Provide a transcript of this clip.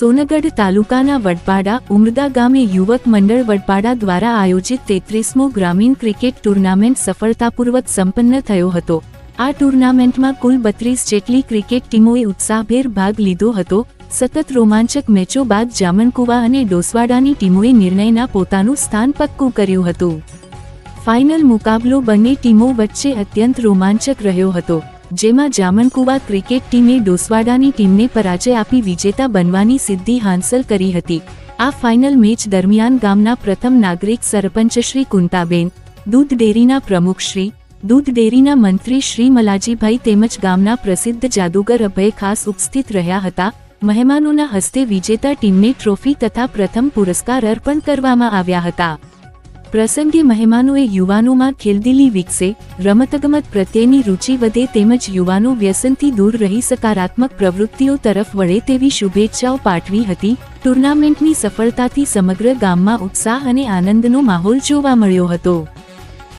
સોનગઢ તાલુકાના વડપાડા ઉમરદા ગામે યુવક મંડળ વડપાડા દ્વારા આયોજિત તેત્રીસમો ગ્રામીણ ક્રિકેટ ટુર્નામેન્ટ સફળતાપૂર્વક સંપન્ન થયો હતો. આ ટુર્નામેન્ટમાં કુલ બત્રીસ જેટલી ક્રિકેટ ટીમોએ ઉત્સાહભેર ભાગ લીધો હતો. સતત રોમાંચક મેચો બાદ જામનકુવા અને ડોસવાડાની ટીમોએ નિર્ણયના પોતાનું સ્થાન પક્કું કર્યું હતું. ફાઇનલ મુકાબલો બંને ટીમો વચ્ચે અત્યંત રોમાંચક રહ્યો હતો. જેમાં જામનકુવા ક્રિકેટ ટીમે ડોસવાડાની ટીમને પરાજય આપી વિજેતા બનવાની સિદ્ધિ હાંસલ કરી હતી. આ ફાઇનલ મેચ દરમિયાન ગામના પ્રથમ નાગરિક સરપંચ શ્રી કુંતાબેન, દૂધ ડેરીના પ્રમુખ શ્રી, દૂધ ડેરીના મંત્રી શ્રી મલાજીભાઈ તેમજ ગામના પ્રસિદ્ધ જાદુગર અભય ખાસ ઉપસ્થિત રહ્યા હતા. મહેમાનોના હસ્તે વિજેતા ટીમને ટ્રોફી તથા પ્રથમ પુરસ્કાર અર્પણ કરવામાં આવ્યા હતા. પ્રસંગે મહેમાનોએ યુવાનોમાં ખેલદિલી વિકસે, રમતગમત પ્રત્યેની રુચિ વધે તેમજ યુવાનો વ્યસનથી દૂર રહી સકારાત્મક પ્રવૃત્તિઓ તરફ વળે તેવી શુભેચ્છાઓ પાઠવી હતી. ટુર્નામેન્ટની સફળતાથી સમગ્ર ગામમાં ઉત્સાહ અને આનંદનો માહોલ જોવા મળ્યો હતો.